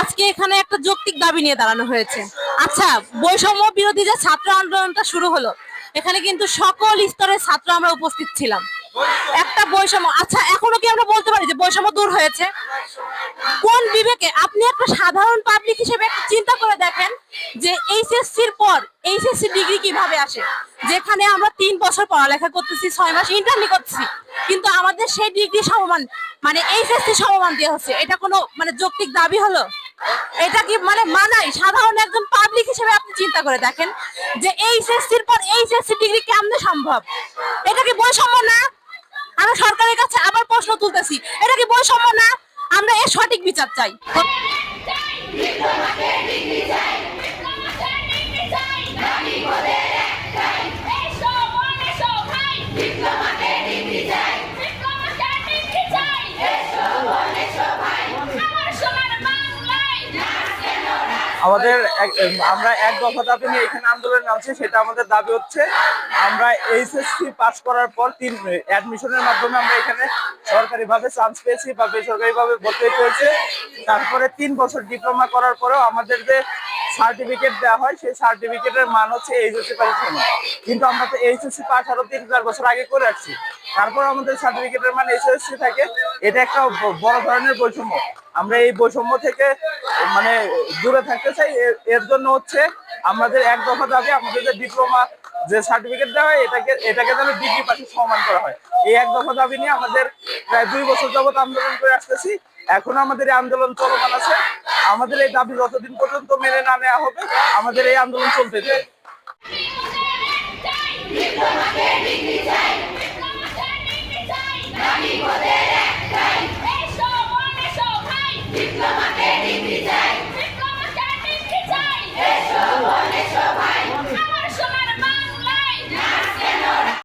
আজকে এখানে একটা যৌক্তিক দাবি নিয়ে দাঁড়ানো হয়েছে। আচ্ছা বৈষম্য বিরোধী যে ছাত্র আন্দোলনটা শুরু হলো, এখানে কিন্তু সকল স্তরের ছাত্র আমরা উপস্থিত ছিলাম। একটা বৈষম্য আচ্ছা এখনও কি আমরা বলতে পারি যে বৈষম্য দূর হয়েছে? কোন বিবেকে, আপনি একটা সাধারণ পাবলিক হিসেবে চিন্তা করে দেখেন যে এইচএসসির পর এইচএসসি ডিগ্রি কীভাবে আসে? যেখানে আমরা তিন বছর পড়ালেখা করতেছি, ছয় মাস ইন্টারনি করতেছি। কিন্তু আমাদের সেই ডিগ্রি সমমান মানে এইচএসসি সমমান দেওয়া হচ্ছে। এটা কোনো মানে যৌক্তিক দাবি হলো? এটা কি মানে মানাই সাধারণ একজন পাবলিক হিসেবে আপনি চিন্তা করে দেখেন যে এইচএসসির পর এইচএসসি ডিগ্রি কেমনে সম্ভব? এটা কি বৈষম্য না? আমরা সরকারের কাছে আবার প্রশ্ন তুলতেছি। এটা কি বৈষম্য না? আমরা এর সঠিক বিচার চাই। আমাদের আমরা এক দফা দাবি নিয়ে এখানে আন্দোলন নামছি, সেটা আমাদের দাবি হচ্ছে আমরা এইচএসসি পাস করার পর তিন অ্যাডমিশনের মাধ্যমে আমরা এখানে সরকারিভাবে চান্স পেয়েছি বা বেসরকারিভাবে ভর্তি হয়েছে তারপরে তিন বছর ডিপ্লোমা করার পরেও আমাদের যে সার্টিফিকেট দেওয়া হয়, সেই সার্টিফিকেটের মান হচ্ছে এইচএসসি পাস কিন্তু আমরা তো এইচএসসি পাস আরও তিন চার বছর আগে করে আসছি। তারপর আমাদের সার্টিফিকেটের মান এইচএসসি থাকে। এটা একটা বড় ধরনের বৈষম্য। আমরা এই বৈষম্য থেকে মানে দূরে থাকতে চাই। এর- জন্য হচ্ছে আমাদের এক দফা দাবি, আমাদের যে ডিপ্লোমা যে সার্টিফিকেট দেওয়া হয়, এটাকে এটাকে যেন ডিগ্রি পাশে সমান করা হয়। এই এক দফা দাবি নিয়ে আমাদের প্রায় দুই বছর যাবত আন্দোলন করে আসতেছি। এখন আমাদের এই আন্দোলন চলমান আছে। আমাদের এই দাবি যতদিন পর্যন্ত মেনে না নেওয়া হবে, আমাদের এই আন্দোলন চলতে থাকবে।